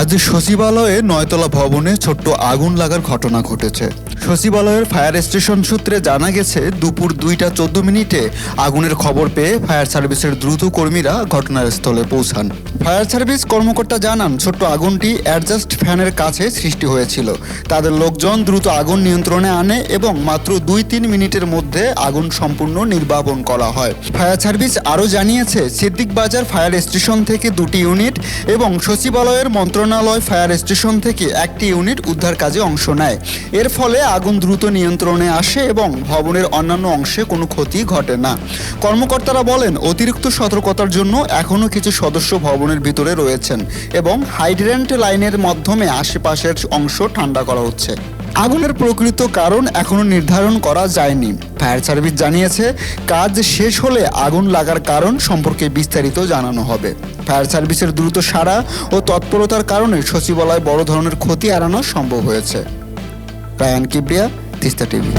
আজ সচিবালয়ে নয়তলা ভবনে ছোট্ট আগুন লাগার ঘটনা ঘটেছে। সচিবালয়ের ফায়ার স্টেশন সূত্রে জানা গেছে, দুপুর দুইটা চোদ্দ মিনিটে আগুনের খবর পেয়ে ফায়ার সার্ভিসের দ্রুত কর্মীরা ঘটনাস্থলে পৌঁছান। ফায়ার সার্ভিস কর্মকর্তা জানান, ছোট্ট আগুনটি অ্যাডজাস্ট ফ্যানের কাছে সৃষ্টি হয়েছিল। তাদের লোকজন দ্রুত আগুন নিয়ন্ত্রণে আনে এবং মাত্র দুই তিন মিনিটের মধ্যে আগুন সম্পূর্ণ নির্বাপন করা হয়। ফায়ার সার্ভিস আরও জানিয়েছে, সিদ্দিক বাজার ফায়ার স্টেশন থেকে দুটি ইউনিট এবং সচিবালয়ের মন্ত্রণালয় ফায়ার স্টেশন থেকে একটি ইউনিট উদ্ধার কাজে অংশ নেয়। এর ফলে আগুন দ্রুত নিয়ন্ত্রণে আসে এবং ভবনের অন্যান্য অংশে কোনো ক্ষতি ঘটে না। কর্মকর্তারা বলেন, অতিরিক্ত সতর্কতার জন্য এখনও কিছু সদস্য ভবনের ভিতরে রয়েছেন এবং হাইড্রেন্ট লাইনের মাধ্যমে আশেপাশের অংশ ঠান্ডা করা হচ্ছে। আগুনের প্রকৃত কারণ এখনও নির্ধারণ করা যায়নি। ফায়ার সার্ভিস জানিয়েছে, কাজ শেষ হলে আগুন লাগার কারণ সম্পর্কে বিস্তারিত জানানো হবে। ফায়ার সার্ভিসের দ্রুত সাড়া ও তৎপরতার কারণে সচিবালয় বড় ধরনের ক্ষতি এড়ানো সম্ভব হয়েছে। রায়ান কিবরিয়া, তিস্তা টিভি।